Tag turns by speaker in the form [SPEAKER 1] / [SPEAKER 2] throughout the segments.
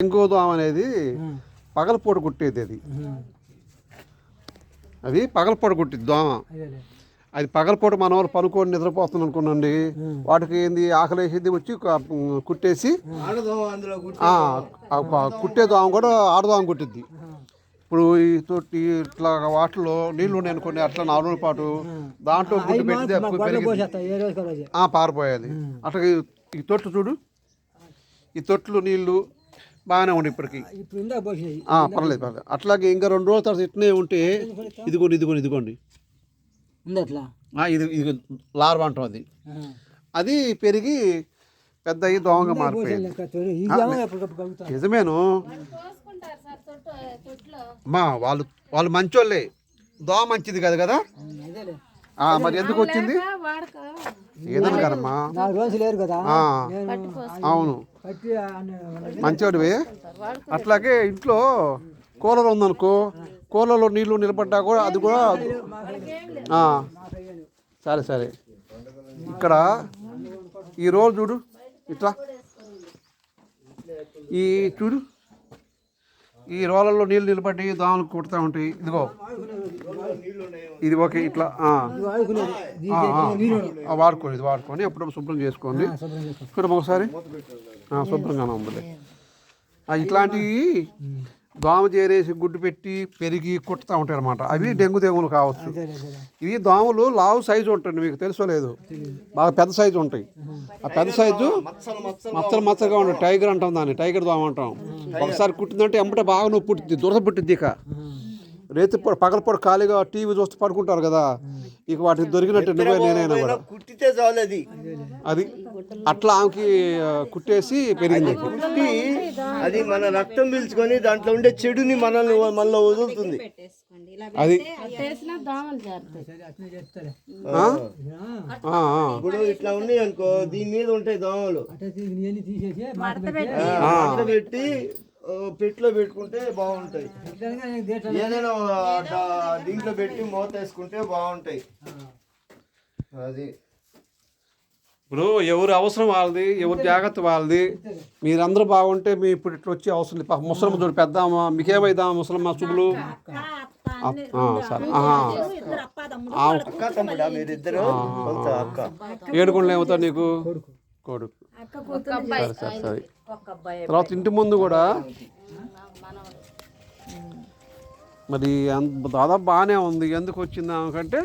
[SPEAKER 1] ఇంకోదోమ అనేది పగలపూట కుట్టేది అది. అది పగలపూట కుట్టింది దోమ. అది పగలపూట మన వాళ్ళు పనుకొని నిద్రపోతుంది అనుకోనండి వాటికి ఏంది ఆకలి వేసేది వచ్చి కుట్టేసి కుట్టే దోమ. కూడా ఆడదోమ కుట్టిద్ది. ఇప్పుడు ఈ తోటి ఇట్లా వాటిలో నీళ్ళు ఉన్నాయి అనుకోండి అట్లా నాలుగు రోజుల పాటు దాంట్లో గుడ్డు ఆ, పారిపోయేది. అట్లా ఈ- తొట్లు చూడు ఈ తొట్లు నీళ్ళు బాగానే ఉండి ఇప్పటికి. పర్లేదు పర్లేదు. అట్లాగే ఇంకా రెండు రోజుల తర్వాత ఇట్నే ఉంటే ఇదిగోండి ఇదిగోండి ఇదిగోండి.
[SPEAKER 2] ఉంది అట్లా?
[SPEAKER 1] ఆ, ఇది ఇది లార్వా అంటాం అది. అది పెరిగి పెద్ద అయ్యి దోమగా మారిపోయింది. నిజమేను. అమ్మా వాళ్ళు వాళ్ళు మంచోళ్ళే. దోమ మంచిది కదా కదా? మరి ఎందుకు వచ్చింది? ఏదన్నా కదమ్మా
[SPEAKER 2] లేరు కదా.
[SPEAKER 1] అవును. మంచివాడివి అట్లాగే ఇంట్లో కూలర్ ఉందనుకో కూలర్లో నీళ్ళు నిలబడ్డా కూడా అది కూడా ఆ, సరే సరే. ఇక్కడ ఈ రోజు చూడు. ఇట్లా. ఈ చూడు. ఈ రోలల్లో నీళ్ళు నిలబడి దోమలు కుడతా ఉంటాయి. ఇదిగో. ఇది ఓకే ఇట్లా వాడుకోండి ఇది వాడుకొని ఎప్పుడప్పుడు శుభ్రం చేసుకోండి. చూడమ్మ ఒకసారి శుభ్రంగానే ఉందిలే. ఆ, ఇట్లాంటివి దోమ చేరేసి గుడ్డు పెట్టి పెరిగి కుట్టుతూ ఉంటాయి అనమాట అవి డెంగు తెగులు కావచ్చు. ఇవి దోమలు లావు సైజు ఉంటుంది మీకు తెలుసో లేదు. బాగా పెద్ద సైజు ఉంటాయి. ఆ పెద్ద సైజు మచ్చలు మచ్చలుగా ఉంటాయి టైగర్ అంటాం దాన్ని టైగర్ దోమ అంటాం. ఒకసారి కుట్టిందంటే ఎంబటే బాగా నొప్పి పుట్టింది దురద పుట్టింది ఇక. రేతి పొడ పగలపొడ ఖాళీగా టీవీ చూస్తూ పడుకుంటారు కదా. ఇక వాటికి దొరికినట్టు నువ్వే నేనైనా కూడా.
[SPEAKER 3] కుట్టితే చాలు అది
[SPEAKER 1] అది అట్లా ఆమెకి కుట్టేసి పెరిగింది.
[SPEAKER 3] కుట్టి అది మన రక్తం పీల్చుకొని దాంట్లో ఉండే చెడుని మనల్ని మనలో వదులుతుంది.
[SPEAKER 1] అది.
[SPEAKER 3] ఇప్పుడు ఇట్లా ఉన్నాయి అనుకో దీని మీద ఉంటాయి దోమలు.
[SPEAKER 2] పెట్టి
[SPEAKER 3] పెట్టులో పెట్టుకుంటే బాగుంటాయి. ఏదైనా దీంట్లో పెట్టి మూత వేసుకుంటే బాగుంటాయి. అది.
[SPEAKER 1] ఇప్పుడు ఎవరు అవసరం వాళ్ళది ఎవరి జాగ్రత్త వాళ్ళది. మీరందరూ బాగుంటే మీ ఇప్పుడు ఇట్లా వచ్చి అవసరం లేదు. ముసలమ్మ చూడు పెద్దామా? మీకేమైదా ముసలమ్మ చూపులు? సరే. ఏడుకొండలు ఏమవుతావు నీకు? కొడుకు. సరే సరే సరే. తర్వాత ఇంటి ముందు కూడా మరి అంత దాదాపు బాగానే ఉంది. ఎందుకు వచ్చింది ఆమెకంటే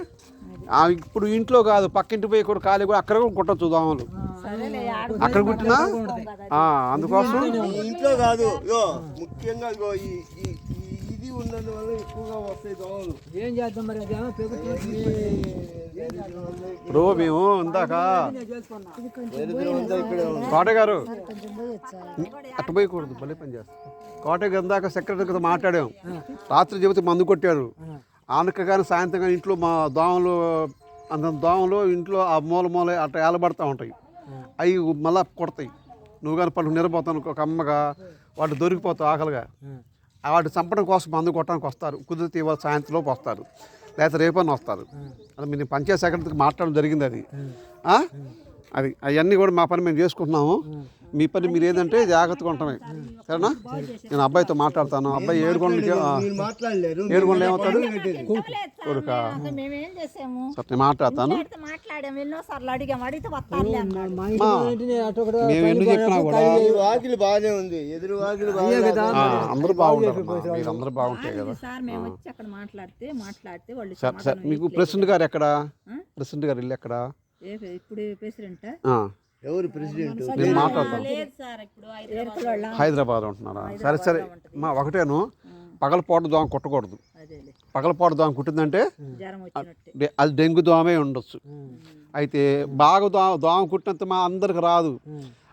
[SPEAKER 1] ఆమె ఇప్పుడు ఇంట్లో కాదు పక్కింటి పోయి కూడా ఖాళీ కూడా అక్కడ కూడా కుట్టచ్చు దోమలు. అక్కడ కుట్టినా ఆ, అందుకోసం?
[SPEAKER 3] ఇంట్లో కాదు ఇగో ముఖ్యంగా ఇగో ఈ ఇది ఉన్నందువల్ల ఎక్కువగా వస్తాయి దోమలు.
[SPEAKER 2] ఏం చేద్దాం మరి? అదేమో ప్రభుత్వం
[SPEAKER 1] ఇప్పుడు మేము ఇందాక కోట గారు. అట్టు పోయకూడదు భలే పని చేస్తాం. కోట గారు ఇందాక సెక్రటరీతో మాట్లాడాం. రాత్రి చెబితే మందు కొట్టాడు ఆనక కానీ సాయంత్రం కానీ ఇంట్లో మా దోమలు అంత దోమలు ఇంట్లో ఆ మూల మూల అట్లా ఏలబడతా ఉంటాయి. అవి మళ్ళా కొడతాయి. నువ్వు కానీ పళ్ళు నిరపోతాను ఒక అమ్మగా వాటి దొరికిపోతావు ఆకలిగా. వాడు చంపడం కోసం మందు కొట్టడానికి వస్తారు. కుదిరితే ఇవాళ సాయంత్రంలోపు వస్తారు. లేకపోతే రేపని వస్తారు. అది మీరు పంచాయత్ సెక్రటరీకి మాట్లాడడం జరిగింది అది. అది అవన్నీ కూడా మా పని మేము చేసుకుంటున్నాము. మీ పని మీరు ఏదంటే జాగ్రత్తగా ఉంటామే. సరేనా? నేను అబ్బాయితో మాట్లాడతాను. అబ్బాయి
[SPEAKER 3] మాట్లాడలేరు
[SPEAKER 1] ఏడుకొండలు ఏమవుతాడు?
[SPEAKER 4] కొడుక.
[SPEAKER 1] సరే మాట్లాడతాను. మేము ఎన్ని చెప్పినా కూడా
[SPEAKER 3] ఈ వాకిలి బాగానే ఉంది. ఎదురు వాకిలి బాగా
[SPEAKER 2] కదా
[SPEAKER 1] ఆ, అందరూ బాగుంటారు మీరు అందరూ బాగుంటాయి కదా.
[SPEAKER 4] సార్ మేము వచ్చి అక్కడ మాట్లాడితే మాట్లాడితే వాళ్ళు
[SPEAKER 1] సరే సరే మీకు ప్రెసిడెంట్ గారు ఎక్కడ? ప్రెసిడెంట్ గారు ఇల్లు ఎక్కడ?
[SPEAKER 4] ఇప్పుడు
[SPEAKER 3] ఎవరు ప్రెసిడెంట్?
[SPEAKER 1] నేను మాట్లాడతాను.
[SPEAKER 4] లేదు సార్ ఇప్పుడు
[SPEAKER 1] హైదరాబాద్. ఉంటున్నారా? సరే సరే. మా ఒకటేను పగలపోటు దోమ కుట్టకూడదు. పగలపోటు దోమ కుట్టిందంటే అది డెంగ్యూ దోమే ఉండొచ్చు. అయితే బాగా దోమ దోమ కుట్టినంత మా అందరికి రాదు.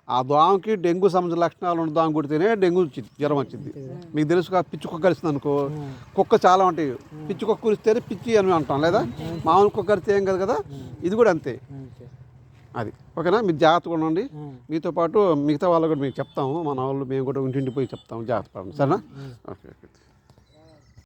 [SPEAKER 1] ఆ. దోమకి డెంగ్యూ సంబంధించిన లక్షణాలు ఉన్న దోమ కుడితేనే డెంగ్యూ వచ్చింది జ్వరం వచ్చింది. మీకు తెలుసు పిచ్చి కుక్క కలిసింది అనుకో. కుక్క చాలా ఉంటాయి. పిచ్చి కుక్క కురిస్తేనే పిచ్చి అని అంటాం లేదా? మామూలు కుక్క కరిస్తే ఏం కదా కదా? ఇది కూడా అంతే. అది. ఓకేనా? మీరు జాగ్రత్తగా ఉండండి. మీతో పాటు మిగతా వాళ్ళు కూడా మీకు చెప్తాము. మన వాళ్ళు మేము కూడా ఇంటింటి పోయి చెప్తాము జాగ్రత్త పడండి. సరేనా? Okay okay.